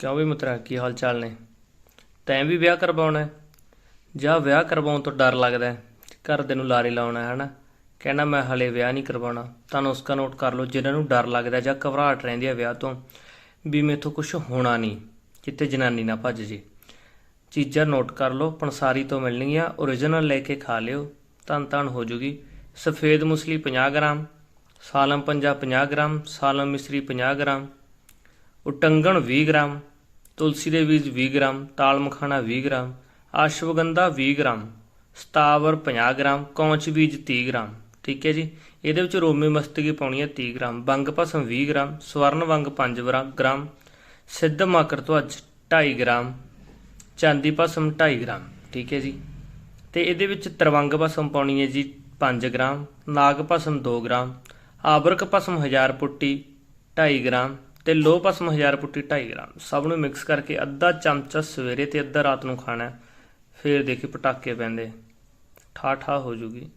ਕਿਉਂ ਵੀ ਮਤਰਾ, ਕੀ ਹਾਲ ਚਾਲ ਨੇ? ਤੈਂ ਵੀ ਵਿਆਹ ਕਰਵਾਉਣਾ ਹੈ? ਜਾਂ ਵਿਆਹ ਕਰਵਾਉਣ ਤੋਂ ਡਰ ਲੱਗਦਾ ਹੈ ਘਰਦੇ ਨੂੰ ਲਾਰੇ ਲਾਉਣਾ ਹੈ, ਹਨਾ? ਕਹਿਣਾ ਮੈਂ ਹਲੇ ਵਿਆਹ ਨਹੀਂ ਕਰਵਾਉਣਾ। ਤਾਂ ਉਸਕਾ ਨੋਟ ਕਰ ਲਓ, ਜਿਨ੍ਹਾਂ ਨੂੰ ਡਰ ਲੱਗਦਾ ਜਾਂ ਘਬਰਾਹਟ ਰਹਿੰਦੀ ਹੈ ਵਿਆਹ ਤੋਂ, ਵੀ ਮੇਥੋਂ ਕੁਝ ਹੋਣਾ ਨਹੀਂ, ਕਿਤੇ ਜਨਾਨੀ ਨਾ ਭੱਜ ਜੇ। ਚੀਜ਼ਾਂ ਨੋਟ ਕਰ ਲਓ ਪੰਸਾਰੀ ਤੋਂ ਮਿਲਣਗੀਆਂ origignal ਲੈ ਕੇ ਖਾ ਲਿਓ ਧੰਨ ਧੰਨ ਹੋ ਜੂਗੀ। ਸਫੇਦ ਮੁਸਲੀ 50 ਗ੍ਰਾਮ, ਸਾਲਮ ਪੰਜਾ 50 ਗ੍ਰਾਮ, ਸਾਲਮ ਮਿਸਰੀ 50 ਗ੍ਰਾਮ, ਉਟੰਗਣ 20 ਗ੍ਰਾਮ ਤੁਲਸੀ ਦੇ ਬੀਜ 20 ਗ੍ਰਾਮ, ਤਾਲ ਮਖਾਣਾ 20 ਗ੍ਰਾਮ, ਆਸ਼ਵਗੰਧਾ 20 ਗ੍ਰਾਮ, ਸਤਾਵਰ 50 ਗ੍ਰਾਮ, ਕੌਂਚ ਬੀਜ 30 ਗ੍ਰਾਮ, ਠੀਕ ਹੈ ਜੀ? ਇਹਦੇ ਵਿੱਚ ਰੋਮੀ ਮਸਤਕੀ ਪਾਉਣੀ ਹੈ 30 ਗ੍ਰਾਮ, ਬੰਗ ਭਸਮ 20 ਗ੍ਰਾਮ, ਸਵਰਨ ਵੰਗ 5 ਗ੍ਰਾਮ, ਸਿੱਧ ਮਾਕਰ ਤੋਂ ਅੱਜ 2.5 ਗ੍ਰਾਮ, ਚਾਂਦੀ ਭਸਮ 2.5 ਗ੍ਰਾਮ, ਠੀਕ ਹੈ ਜੀ? ਤੇ ਇਹਦੇ ਵਿੱਚ ਤਰਵੰਗ ਭਸਮ ਪਾਉਣੀ ਹੈ ਜੀ 5 ਗ੍ਰਾਮ, ਨਾਗ ਭਸਮ 2 ਗ੍ਰਾਮ ਆਬਰਕ ਭਸਮ 1000 ਪੁੱਟੀ 2.5 ਗ੍ਰਾਮ ਤੇ ਲੋ ਭਸਮ 1000 ਪੁੱਟੀ 2.5 ਗ੍ਰਾਮ। ਸਭ ਨੂੰ ਮਿਕਸ ਕਰਕੇ ਅੱਧਾ ਚਮਚਾ ਸਵੇਰੇ ਤੇ ਅੱਧਾ ਰਾਤ ਨੂੰ ਖਾਣਾ ਹੈ। ਫਿਰ ਦੇਖੀ ਪਟਾਕੇ ਪੈਂਦੇ। ਠਾ ਠਾ ਹੋ ਜੂਗੀ।